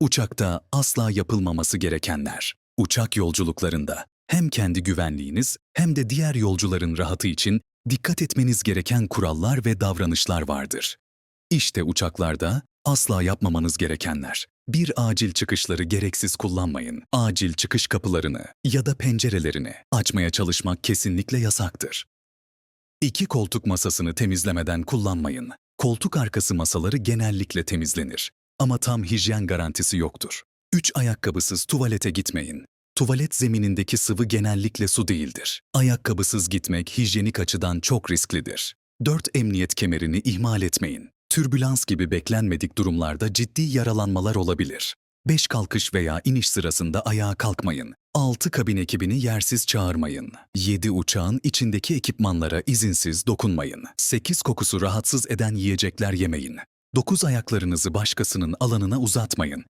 Uçakta asla yapılmaması gerekenler. Uçak yolculuklarında hem kendi güvenliğiniz hem de diğer yolcuların rahatı için dikkat etmeniz gereken kurallar ve davranışlar vardır. İşte uçaklarda asla yapmamanız gerekenler. Bir acil çıkışları gereksiz kullanmayın. Acil çıkış kapılarını ya da pencerelerini açmaya çalışmak kesinlikle yasaktır. İki koltuk masasını temizlemeden kullanmayın. Koltuk arkası masaları genellikle temizlenir. Ama tam hijyen garantisi yoktur. Üç ayakkabısız tuvalete gitmeyin. Tuvalet zeminindeki sıvı genellikle su değildir. Ayakkabısız gitmek hijyenik açıdan çok risklidir. 4 emniyet kemerini ihmal etmeyin. Türbülans gibi beklenmedik durumlarda ciddi yaralanmalar olabilir. 5 kalkış veya iniş sırasında ayağa kalkmayın. 6 kabin ekibini yersiz çağırmayın. 7 uçağın içindeki ekipmanlara izinsiz dokunmayın. 8 kokusu rahatsız eden yiyecekler yemeyin. 9 ayaklarınızı başkasının alanına uzatmayın.